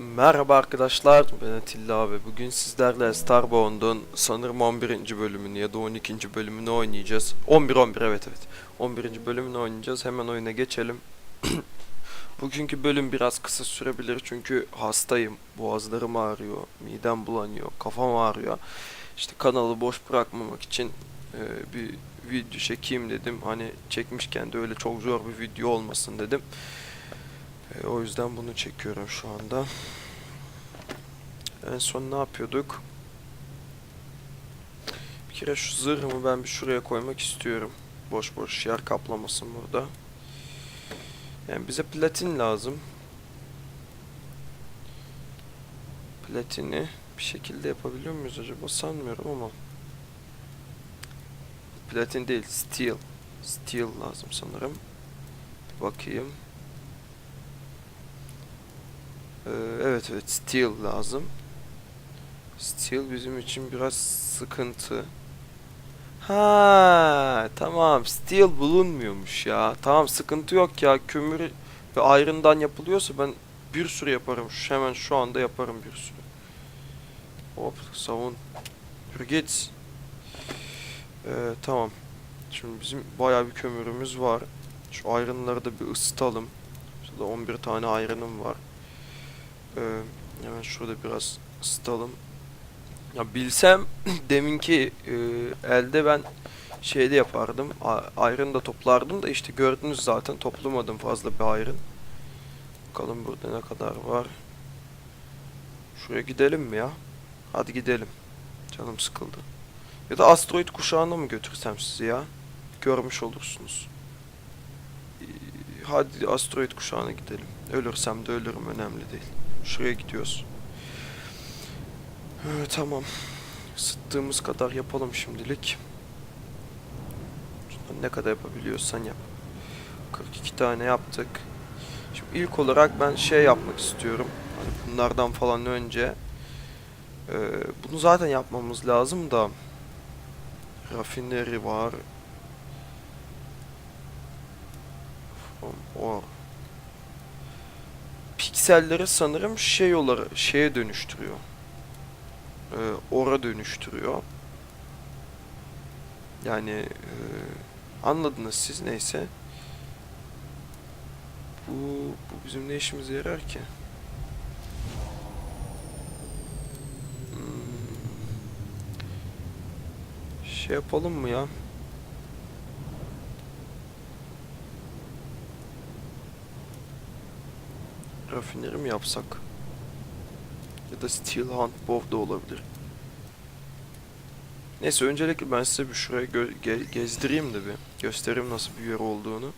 Merhaba arkadaşlar, ben Atilla abi. Bugün sizlerle Starbound'un sanırım 11. bölümünü ya da 12. bölümünü oynayacağız. 11 11 evet evet. 11. bölümünü oynayacağız. Hemen oyuna geçelim. Bugünkü bölüm biraz kısa sürebilir çünkü hastayım. Boğazlarım ağrıyor, midem bulanıyor, kafam ağrıyor. İşte kanalı boş bırakmamak için e, bir video çekeyim dedim. Hani çekmişken de öyle çok zor bir video olmasın dedim. E, o yüzden bunu çekiyorum şu anda. En son ne yapıyorduk? Bir kere şu zırhımı ben bir şuraya koymak istiyorum. Boş boş yer kaplamasın burada. Yani bize platin lazım. Platini bir şekilde yapabiliyor muyuz acaba? Sanmıyorum ama. Platin değil, steel. Steel lazım sanırım. Bakayım. Ee, evet evet steel lazım. Steel bizim için biraz sıkıntı. Ha tamam steel bulunmuyormuş ya. Tamam sıkıntı yok ya. Kömür ve ayrından yapılıyorsa ben bir sürü yaparım. Şu, hemen şu anda yaparım bir sürü. Hop savun. Yürü git. Ee, tamam. Şimdi bizim bayağı bir kömürümüz var. Şu ayrınları da bir ısıtalım. Şurada 11 tane ayrınım var. Ee, hemen şurada biraz ısıtalım. Ya bilsem deminki e, elde ben şeyde yapardım. Iron da toplardım da işte gördünüz zaten toplamadım fazla bir iron. Bakalım burada ne kadar var. Şuraya gidelim mi ya? Hadi gidelim. Canım sıkıldı. Ya da asteroid kuşağına mı götürsem sizi ya? Görmüş olursunuz. Ee, Hadi asteroid kuşağına gidelim. Ölürsem de ölürüm önemli değil. Şuraya gidiyoruz. Ee, tamam. Sıttığımız kadar yapalım şimdilik. Ne kadar yapabiliyorsan yap. 42 tane yaptık. Şimdi ilk olarak ben şey yapmak istiyorum. Hani bunlardan falan önce. Ee, bunu zaten yapmamız lazım da. Rafineri var. O pikselleri sanırım şey olarak şeye dönüştürüyor. Ee, ora dönüştürüyor. Yani e, anladınız siz neyse. Bu, bu bizim ne işimize yarar ki? Hmm. Şey yapalım mı ya? Rafineri mi yapsak? Ya da Steel Hunt Bow da olabilir. Neyse öncelikle ben size bir şuraya ge- gezdireyim de bir. Göstereyim nasıl bir yer olduğunu.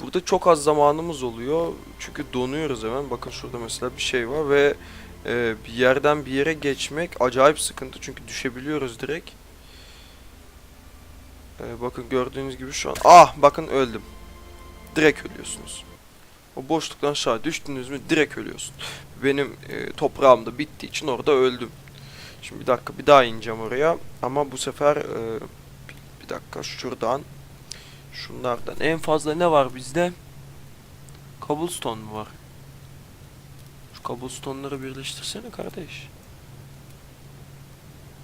Burada çok az zamanımız oluyor. Çünkü donuyoruz hemen. Bakın şurada mesela bir şey var ve e, bir yerden bir yere geçmek acayip sıkıntı. Çünkü düşebiliyoruz direkt. E, bakın gördüğünüz gibi şu an. Ah bakın öldüm. Direkt ölüyorsunuz. O boşluktan aşağı düştünüz mü direkt ölüyorsun. Benim e, toprağım da bittiği için orada öldüm. Şimdi bir dakika bir daha ineceğim oraya. Ama bu sefer e, bir, bir dakika şuradan şunlardan en fazla ne var bizde? Cobblestone mu var? Şu cobblestone'ları birleştirsene kardeş.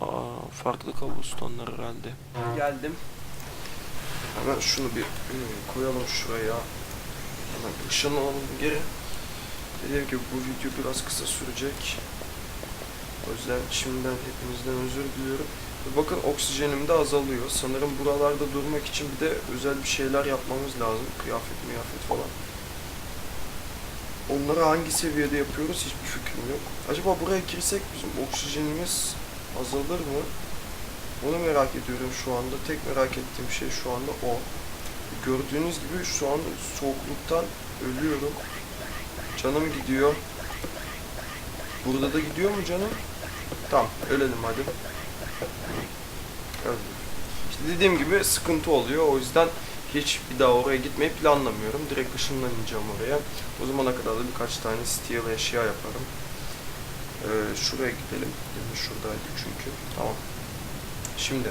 Aa, farklı cobblestone'lar herhalde. Geldim. Hemen şunu bir hmm, koyalım şuraya. Hemen ışını alalım geri. Dediğim gibi bu video biraz kısa sürecek. O yüzden şimdiden hepinizden özür diliyorum. Bakın oksijenim de azalıyor. Sanırım buralarda durmak için bir de özel bir şeyler yapmamız lazım. Kıyafet miyafet falan. Onları hangi seviyede yapıyoruz hiçbir fikrim yok. Acaba buraya girsek bizim oksijenimiz azalır mı? Onu merak ediyorum şu anda. Tek merak ettiğim şey şu anda o. Gördüğünüz gibi şu an soğukluktan ölüyorum. Canım gidiyor. Burada da gidiyor mu canım? Tamam, ölelim hadi. Öldüm. İşte dediğim gibi sıkıntı oluyor. O yüzden hiç bir daha oraya gitmeyi planlamıyorum. Direkt ışınlanacağım oraya. O zamana kadar da birkaç tane steel eşya yaparım. Ee, şuraya gidelim. Demin şuradaydık çünkü. Tamam. Şimdi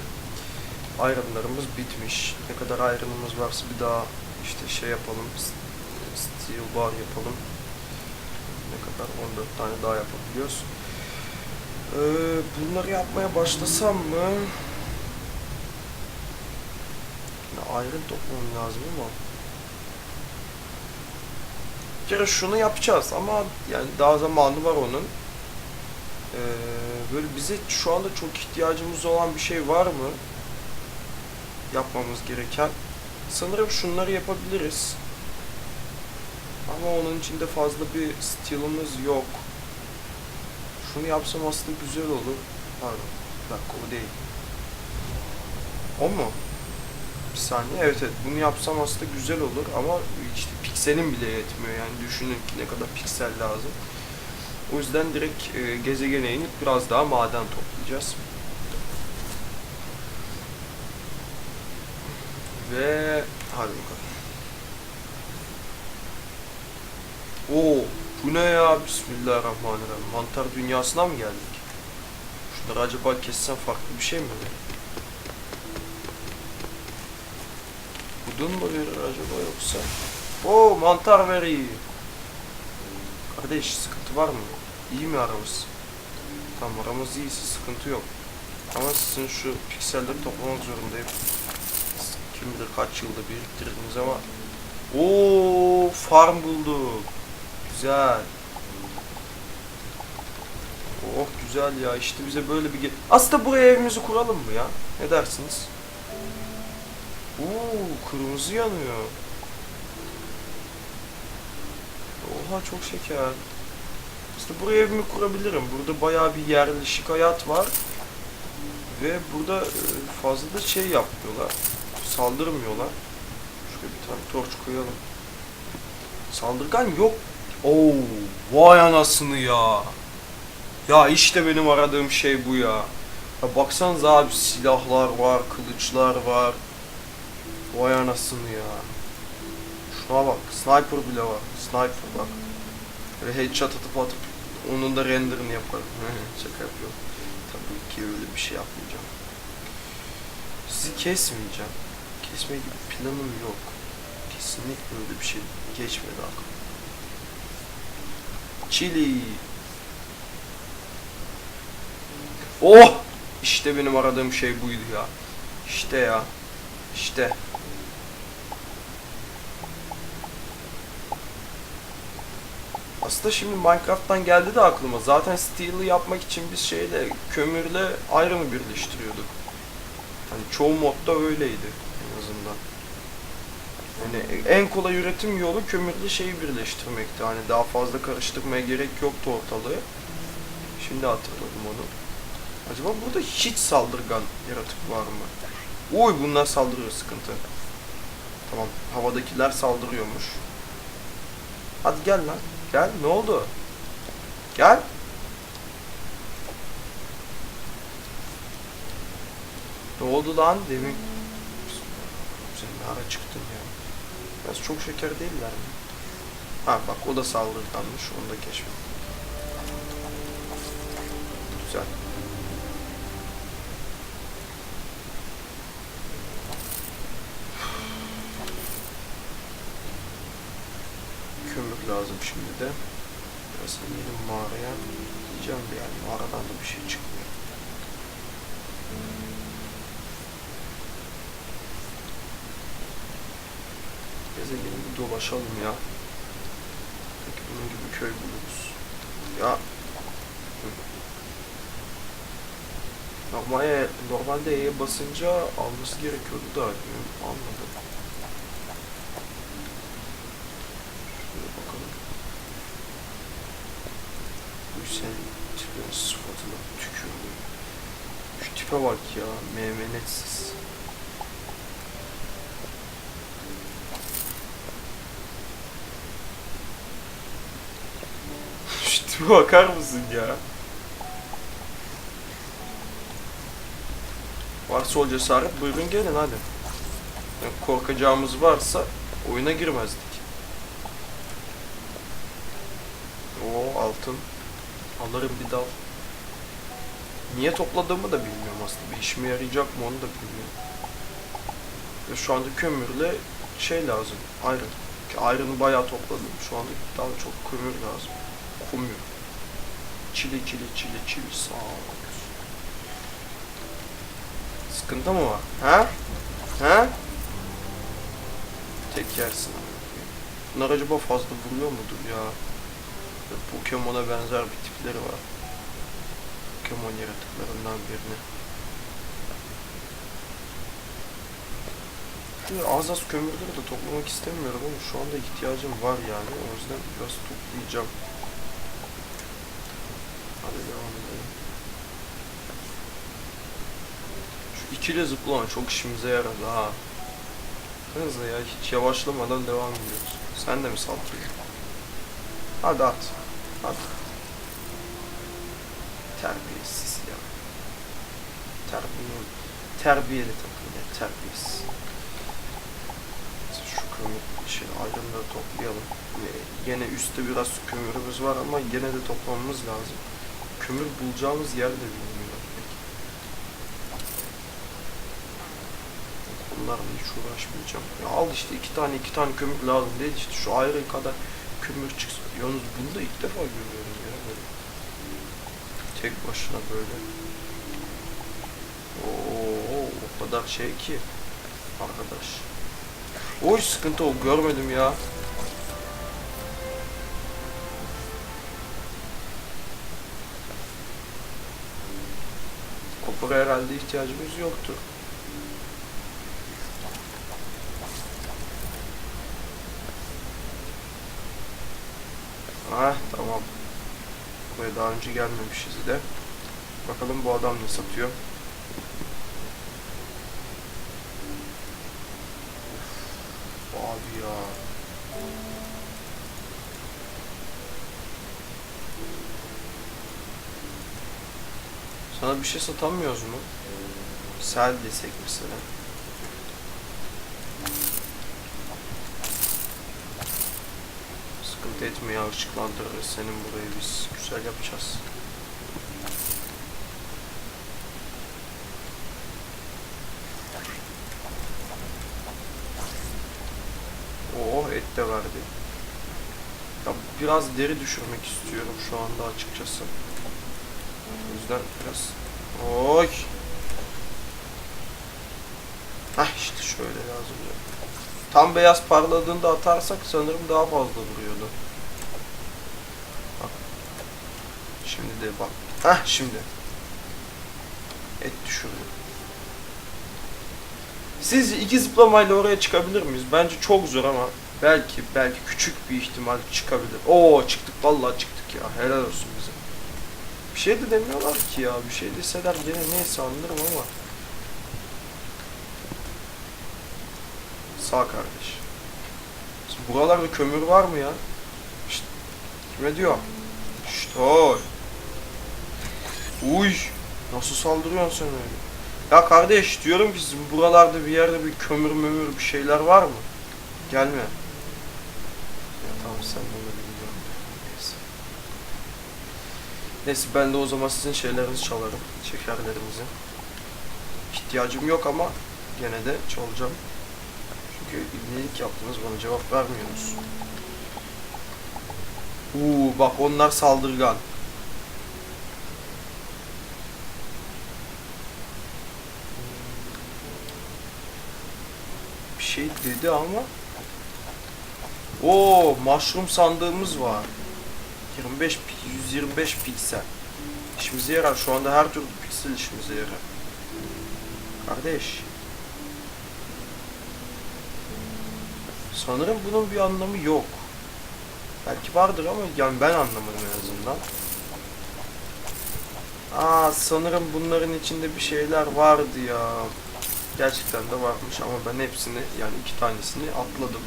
ayrımlarımız bitmiş. Ne kadar ayrımımız varsa bir daha işte şey yapalım. Steel bar yapalım. Ne kadar kadar 14 tane daha yapabiliyoruz. Ee, bunları yapmaya başlasam mı? Yine ayrı toplamam lazım ama. Bir kere şunu yapacağız ama yani daha zamanı var onun. Ee, böyle bize şu anda çok ihtiyacımız olan bir şey var mı? Yapmamız gereken. Sanırım şunları yapabiliriz. Ama onun içinde fazla bir stilimiz yok. Şunu yapsam aslında güzel olur. Pardon. Dakika o değil. O mu? Bir saniye. Evet evet. Bunu yapsam aslında güzel olur ama işte pikselim bile yetmiyor. Yani düşünün ki ne kadar piksel lazım. O yüzden direkt e, gezegene inip biraz daha maden toplayacağız. Ve hadi bakalım. Oo, bu ne ya? Bismillahirrahmanirrahim. Mantar dünyasına mı geldik? Şunları acaba kessem farklı bir şey mi? Budun mu verir acaba yoksa? Oo, mantar veriyor. Kardeş sıkıntı var mı? İyi mi aramız? Tamam aramız iyiyse sıkıntı yok. Ama sizin şu pikselleri toplamak zorundayım. Kim bilir kaç yılda biriktirdiniz ama. Oo farm bulduk. Güzel. Oh güzel ya işte bize böyle bir Aslında buraya evimizi kuralım mı ya? Ne dersiniz? Oo kırmızı yanıyor. Oha çok şeker. Aslında buraya evimi kurabilirim. Burada bayağı bir yerleşik hayat var. Ve burada e, fazla da şey yapmıyorlar. Saldırmıyorlar. Şuraya bir tane torç koyalım. Saldırgan yok. Oo, vay anasını ya. Ya işte benim aradığım şey bu ya. Ya baksanıza abi silahlar var, kılıçlar var. Vay anasını ya. Şuna bak, sniper bile var. Sniper bak. Böyle headshot atıp atıp onun da renderını yaparım. Şaka yapıyorum. Tabii ki öyle bir şey yapmayacağım. Sizi kesmeyeceğim. Kesme gibi planım yok. Kesinlikle öyle bir şey geçmedi aklıma. Chili. Oh! İşte benim aradığım şey buydu ya. İşte ya. İşte. Aslında şimdi Minecraft'tan geldi de aklıma. Zaten Steel'ı yapmak için biz şeyle, kömürle Iron'ı birleştiriyorduk. Hani çoğu modda öyleydi azından. Yani en kolay üretim yolu kömürle şeyi birleştirmekti. Hani daha fazla karıştırmaya gerek yoktu ortalığı. Şimdi hatırladım onu. Acaba burada hiç saldırgan yaratık var mı? Uy bunlar saldırıyor sıkıntı. Tamam havadakiler saldırıyormuş. Hadi gel lan. Gel ne oldu? Gel. Ne oldu lan demin? Ara çıktın ya? Biraz çok şeker değiller mi? Ha bak o da saldırganmış onu da keşfet. Güzel. Kömür lazım şimdi de. Biraz inelim mağaraya. Diyeceğim de yani mağaradan da bir şey çıkmıyor. Gezegeni bir dolaşalım ya. Peki bunun gibi köy buluruz. Ya. Normalde, normalde E'ye basınca alması gerekiyordu da almadım. Şöyle bakalım. Bu sen tipin sıfatına tükürdüm. Şu tipe bak ya, meymenetsiz. Şu tipe bakar mısın ya? Varsa o cesaret buyurun gelin hadi. Yani korkacağımız varsa oyuna girmezdik. O altın. Alırım bir dal. Niye topladığımı da bilmiyorum aslında. Bir işime yarayacak mı onu da bilmiyorum. Ve şu anda kömürle şey lazım. Iron. Iron'ı bayağı topladım. Şu anda daha çok kömür lazım. Kumyu. Çili çili çili çili sağ. Sıkıntı mı var? Ha? Ha? Tek yersin. Bunlar acaba fazla vuruyor mudur ya? Pokemon'a benzer bir tipleri var. Pokemon yaratıklarından birini. Şöyle az az kömürleri de toplamak istemiyorum ama şu anda ihtiyacım var yani. O yüzden biraz toplayacağım. Hadi devam edelim. Şu ikili zıplama çok işimize yaradı ha. Hızlı ya hiç yavaşlamadan devam ediyoruz. Sen de mi saldırıyorsun? Hadi at. Hadi. Terbiyesiz ya. Terbiye, terbiyeli takım ya terbiyesiz. Şu kömür şey aydınları toplayalım. Yine üstte biraz kömürümüz var ama gene de toplamamız lazım. Kömür bulacağımız yer de bilmiyorum Bunlarla hiç uğraşmayacağım. Ya al işte iki tane iki tane kömür lazım değil işte şu ayrı kadar kömür çıksın. Yalnız bunu da ilk defa görüyorum ya böyle. Tek başına böyle. Oo, o kadar şey ki arkadaş. Oy sıkıntı o görmedim ya. Kopara herhalde ihtiyacımız yoktu. Ah tamam. Buraya daha önce gelmemişiz de. Bakalım bu adam ne satıyor. Of, abi ya. Sana bir şey satamıyoruz mu? Sel desek mesela. Sıkıntı etme ya ışıklandırırız senin burayı biz güzel yapacağız. Oo et de verdi. Ya biraz deri düşürmek istiyorum şu anda açıkçası. O yüzden biraz... Oy! Hah işte şöyle lazım. Tam beyaz parladığında atarsak sanırım daha fazla vuruyordu. Bak. Şimdi de bak. Hah şimdi. Et düşürdü. Sizce iki zıplamayla oraya çıkabilir miyiz? Bence çok zor ama belki belki küçük bir ihtimal çıkabilir. Oo çıktık vallahi çıktık ya. Helal olsun bize. Bir şey de demiyorlar ki ya. Bir şey deseler gene neyse anlarım ama. Sağ kardeş. Buralarda kömür var mı ya? Şşt. Kime diyor? Şşt oy. Uy. Nasıl saldırıyorsun sen öyle? Ya kardeş diyorum ki sizin buralarda bir yerde bir kömür mömür bir şeyler var mı? Gelme. Ya tamam sen bunu bilmiyorum. Neyse. Neyse ben de o zaman sizin şeylerinizi çalarım. Şekerlerinizi. İhtiyacım yok ama gene de çalacağım. Çünkü ibnelik yaptınız bana cevap vermiyorsunuz. Uuu bak onlar saldırgan. Şey dedi ama Oo, mushroom sandığımız var. 25 pi- 125 piksel. İşimize yarar. Şu anda her türlü piksel işimize yarar. Kardeş. Sanırım bunun bir anlamı yok. Belki vardır ama yani ben anlamadım en azından. Aa sanırım bunların içinde bir şeyler vardı ya. Gerçekten de varmış ama ben hepsini yani iki tanesini atladım.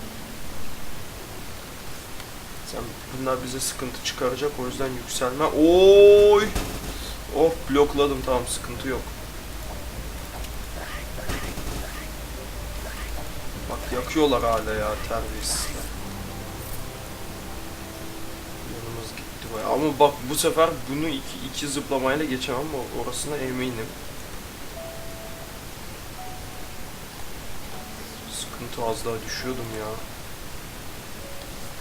Sen bunlar bize sıkıntı çıkaracak o yüzden yükselme. Oy! Oh blokladım tamam sıkıntı yok. Bak yakıyorlar hala ya terbiyesizler. Yanımız gitti baya. Ama bak bu sefer bunu iki, iki zıplamayla geçemem orasına eminim. Sıkıntı az daha düşüyordum ya.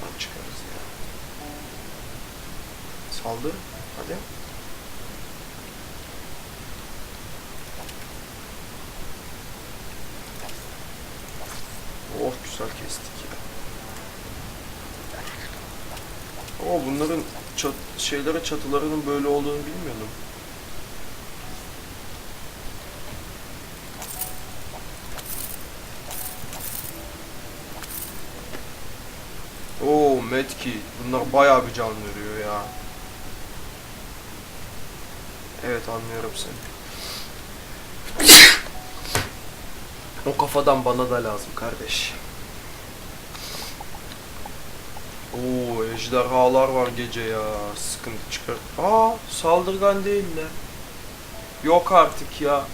Lan çıkarız ya. Kaldı. Hadi. Oh güzel kestik ya. Oo bunların çat şeylere çatılarının böyle olduğunu bilmiyordum. Oo medkit. Bunlar bayağı bir can veriyor ya. Evet anlıyorum seni. O kafadan bana da lazım kardeş. Oo ejderhalar var gece ya. Sıkıntı çıkar. Aa saldırgan değiller. Yok artık ya.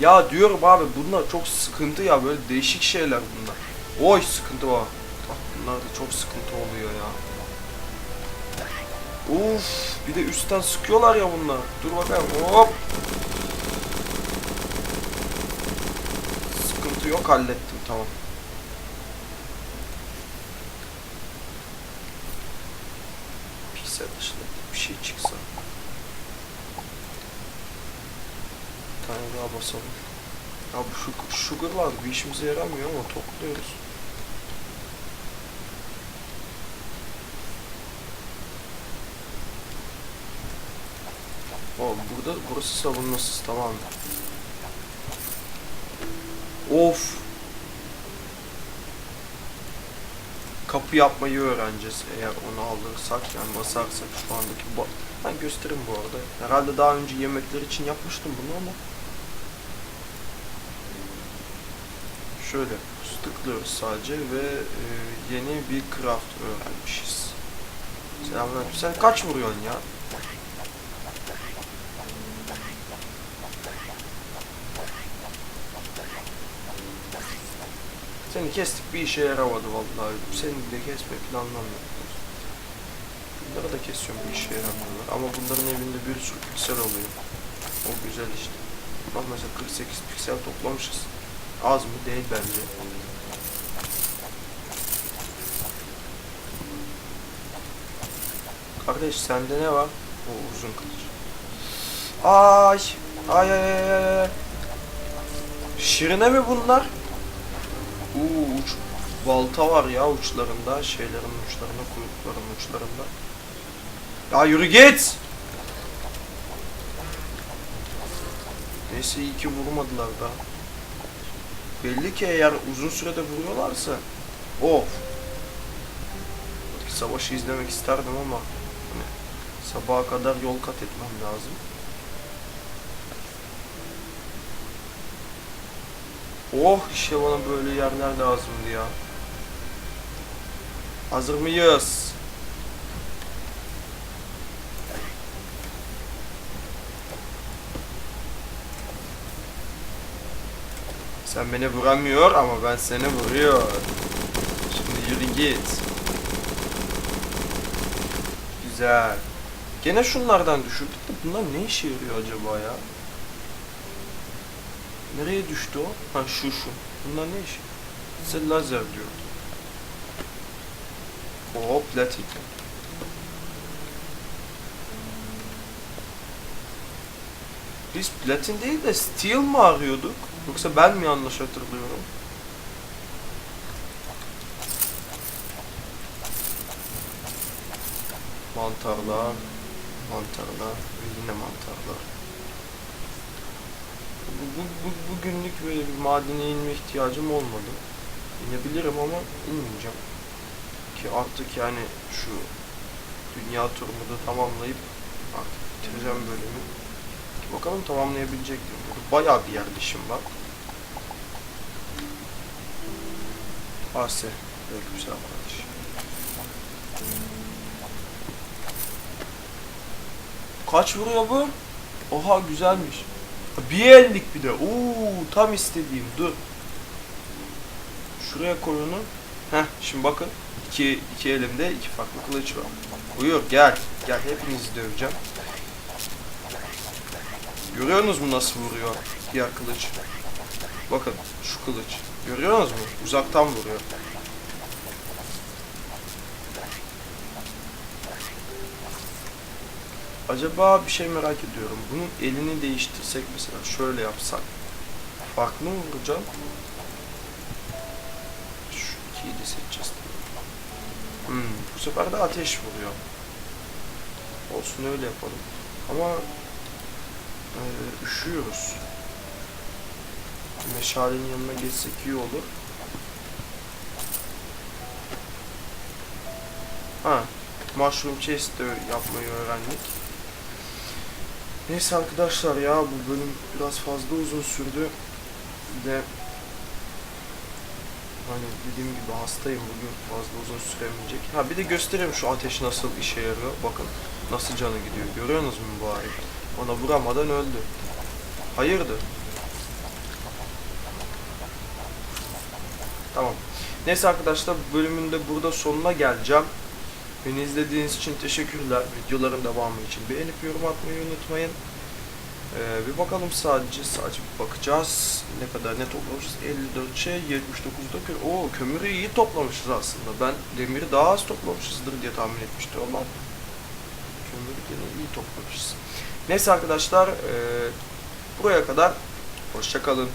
Ya diyorum abi bunlar çok sıkıntı ya böyle değişik şeyler bunlar. Oy sıkıntı var. Da çok sıkıntı oluyor ya. Uf bir de üstten sıkıyorlar ya bunlar. Dur bakalım hop. Sıkıntı yok hallettim tamam. Pis dışında bir şey çıksa. Bir tane daha basalım. Ya bu şu sugarlar bir işimize yaramıyor ama topluyoruz. Oğlum burada burası savunmasız tamam? Of. Kapı yapmayı öğreneceğiz eğer onu alırsak yani basarsak şu andaki bu ben gösteririm bu arada. Herhalde daha önce yemekler için yapmıştım bunu ama şöyle tıklıyoruz sadece ve e, yeni bir craft öğrenmişiz. Selamünaleyküm. Sen kaç vuruyorsun ya? Seni kestik bir işe yaramadı vallahi. Seni bile kesmek planlamıyorum. Bunları da kesiyorum bir işe yaramıyorlar. Ama bunların evinde bir sürü piksel oluyor. O güzel işte. Bak mesela 48 piksel toplamışız. Az mı? Değil bence. Kardeş sende ne var? O uzun kılıç. Ay ay ay ay ay. Şirine mi bunlar? Uuu uç balta var ya uçlarında, şeylerin uçlarında, kuyrukların uçlarında. Ya yürü git! Neyse iyi ki vurmadılar da. Belli ki eğer uzun sürede vuruyorlarsa of. Savaşı izlemek isterdim ama hani sabaha kadar yol kat etmem lazım. Oh işte bana böyle yerler lazımdı ya. Hazır mıyız? Sen beni vuramıyor ama ben seni vuruyor. Şimdi yürü git. Güzel. Gene şunlardan düşürdük de bunlar ne işe yarıyor acaba ya? Nereye düştü o? Ha şu şu. Bunlar ne işi? Size lazer diyor. Hop platin. Biz platin değil de steel mi arıyorduk? Yoksa ben mi yanlış hatırlıyorum? Mantarlar, mantarlar yine mantarlar. Bu, bu, bu, bugünlük böyle bir madene inme ihtiyacım olmadı. İnebilirim ama inmeyeceğim. Ki artık yani şu dünya turumu da tamamlayıp artık bitireceğim bölümü. Ki bakalım tamamlayabilecek miyim? Bayağı bir yerleşim var. Asya. Aleykümselam kardeş. Kaç vuruyor bu? Oha güzelmiş. Bir ellik bir de. Oo tam istediğim. Dur. Şuraya koy onu. Heh şimdi bakın. İki, iki elimde iki farklı kılıç var. Buyur gel. Gel hepinizi döveceğim. Görüyorsunuz mu nasıl vuruyor diğer kılıç? Bakın şu kılıç. Görüyorsunuz mu? Uzaktan vuruyor. Acaba bir şey merak ediyorum. Bunun elini değiştirsek mesela şöyle yapsak. Farklı mı vuracağım? Şu ikiyi de seçeceğiz. Hmm, bu sefer de ateş vuruyor. Olsun öyle yapalım. Ama e, üşüyoruz. Meşalenin yanına geçsek iyi olur. Ha, mushroom chest de yapmayı öğrendik. Neyse arkadaşlar ya bu bölüm biraz fazla uzun sürdü. Bir de hani dediğim gibi hastayım bugün fazla uzun süremeyecek. Ha bir de göstereyim şu ateş nasıl işe yarıyor. Bakın nasıl canı gidiyor. Görüyorsunuz mu bari? Ona vuramadan öldü. Hayırdır? Tamam. Neyse arkadaşlar bu bölümün de burada sonuna geleceğim. Beni izlediğiniz için teşekkürler. Videoların devamı için beğenip yorum atmayı unutmayın. Ee, bir bakalım sadece sadece bir bakacağız. Ne kadar ne toplamışız? 54 şey 79'da kö Oo kömürü iyi toplamışız aslında. Ben demiri daha az toplamışızdır diye tahmin etmiştim ama kömürü yine iyi toplamışız. Neyse arkadaşlar ee, buraya kadar hoşça kalın.